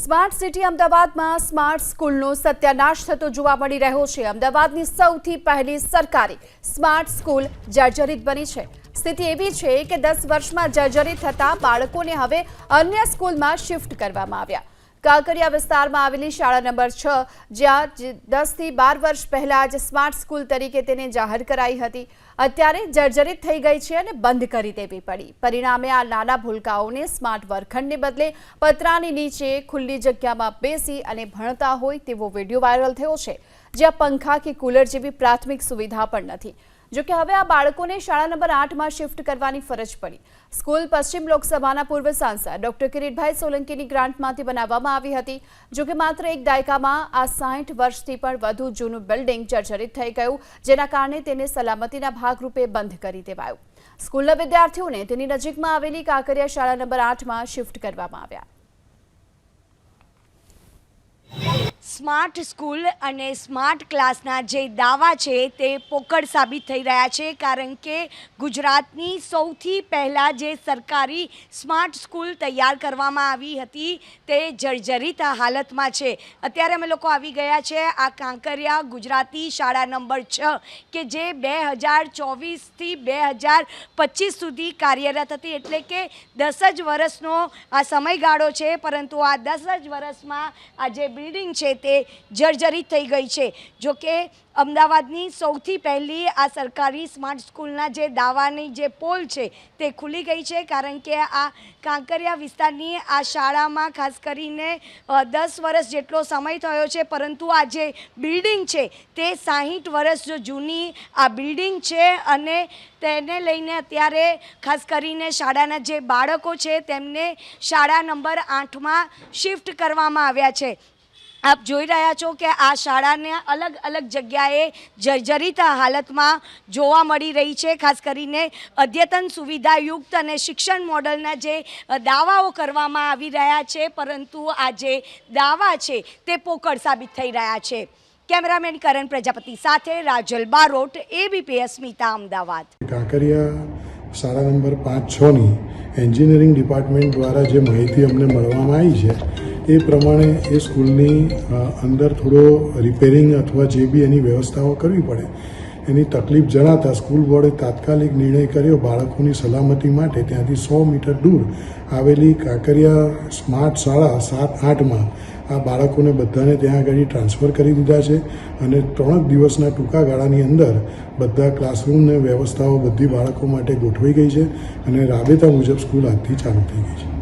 Smart city અમદાવાદમાં smart સ્કૂલનો સત્યાનાશ થતો જોવા મળી રહ્યો છે. અમદાવાદની સૌથી પહેલી સરકારી સ્માર્ટ સ્કૂલ જર્જરિત બની છે. સ્થિતિ એવી છે કે દસ વર્ષમાં જર્જરિત થતા બાળકોને હવે અન્ય સ્કૂલમાં શિફ્ટ કરવામાં આવ્યા. કાંકરિયા વિસ્તારમાં આવેલી શાળા નંબર છ, જ્યાં દસથી બાર વર્ષ પહેલા જ સ્માર્ટ સ્કૂલ તરીકે તેને જાહેર કરાઈ હતી. અત્યારે જર્જરિત થઈ ગઈ છે અને બંધ કરી દેવી પડી. પરિણામે આ નાના ભૂલકાઓને સ્માર્ટ વર્ગખંડને બદલે પતરાની નીચે ખુલ્લી જગ્યામાં બેસી અને ભણતા હોય તેવો વીડિયો વાયરલ થયો છે, જ્યાં પંખા કે કુલર જેવી પ્રાથમિક સુવિધા પણ નથી. જોકે હવે આ બાળકોને શાળા નંબર આઠમાં શિફ્ટ કરવાની ફરજ પડી. સ્કૂલ પશ્ચિમ લોકસભાના પૂર્વ સાંસદ ડોક્ટર કિરીટભાઈ સોલંકીની ગ્રાન્ટમાંથી બનાવવામાં આવી હતી જોકે માત્ર એક દાયકામાં આ સાઠ વર્ષથી પણ વધુ જૂનું બિલ્ડિંગ જર્જરિત થઈ ગયું, જેના કારણે તેને સલામતીના ભાગરૂપે બંધ કરી દેવાયું. સ્કૂલના વિદ્યાર્થીઓને તેની નજીકમાં આવેલી કાંકરિયા શાળા નંબર આઠમાં શિફ્ટ કરવામાં આવ્યા. સ્માર્ટ સ્કૂલ અને સ્માર્ટ ક્લાસના જે દાવા છે તે પોકળ સાબિત થઈ રહ્યા છે, કારણ કે ગુજરાતની સૌથી પહેલાં જે સરકારી સ્માર્ટ સ્કૂલ તૈયાર કરવામાં આવી હતી, તે જર્જરિત હાલતમાં છે. અત્યારે અમે લોકો આવી ગયા છે આ કાંકરિયા ગુજરાતી શાળા નંબર છ, કે જે બે હજાર ચોવીસથી બે હજાર પચીસ સુધી કાર્યરત હતી. એટલે કે દસ જ વર્ષનો આ સમયગાળો છે, પરંતુ આ દસ જ વર્ષમાં આ જે બિલ્ડિંગ છે તે જર્જરિત થઈ ગઈ છે. જો કે, અમદાવાદની સૌથી પહેલી આ સરકારી સ્માર્ટ સ્કૂલના જે દાવાની જે પોલ છે તે ખુલી ગઈ છે, કારણ કે આ કાંકરિયા વિસ્તારની આ શાળામાં ખાસ કરીને દસ વર્ષ જેટલો સમય થયો છે, પરંતુ આ જે બિલ્ડિંગ છે તે સાહીઠ વર્ષ જૂની આ બિલ્ડિંગ છે અને તેને લઈને અત્યારે ખાસ કરીને શાળાના જે બાળકો છે તેમને શાળા નંબર આઠમાં શિફ્ટ કરવામાં આવ્યા છે. આપ જોઈ રહ્યા છો કે આ શાળાને અલગ અલગ જગ્યાએ જર્જરિત હાલતમાં જોવા મળી રહી છે. ખાસ કરીને અદ્યતન સુવિધાયુક્ત અને શિક્ષણ મોડલના જે દાવાઓ કરવામાં આવી રહ્યા છે, પરંતુ આ જે દાવા છે તે પોકળ સાબિત થઈ રહ્યા છે. કેમેરામેન કરણ પ્રજાપતિ સાથે રાજલ બારોટ, એબીપી અસ્મિતા, અમદાવાદ. શાળા નંબર પાંચ છની એન્જિનિયરિંગ ડિપાર્ટમેન્ટ દ્વારા જે માહિતી અમને મળવામાં આવી છે એ પ્રમાણે એ સ્કૂલની અંદર થોડો રિપેરિંગ અથવા જે બી એની વ્યવસ્થાઓ કરવી પડે. એની તકલીફ જણાતા સ્કૂલ બોર્ડે તાત્કાલિક નિર્ણય કર્યો. બાળકોની સલામતી માટે ત્યાંથી સો મીટર દૂર આવેલી કાંકરિયા સ્માર્ટ શાળા સાત આઠમાં આ બાળકોને બધાને ત્યાં આગળ ટ્રાન્સફર કરી દીધા છે અને ત્રણ દિવસના ટૂંકા ગાળાની અંદર બધા ક્લાસરૂમને વ્યવસ્થાઓ બધી બાળકો માટે ગોઠવાઈ ગઈ છે અને રાબેતા મુજબ સ્કૂલ આજથી ચાલુ થઈ ગઈ છે.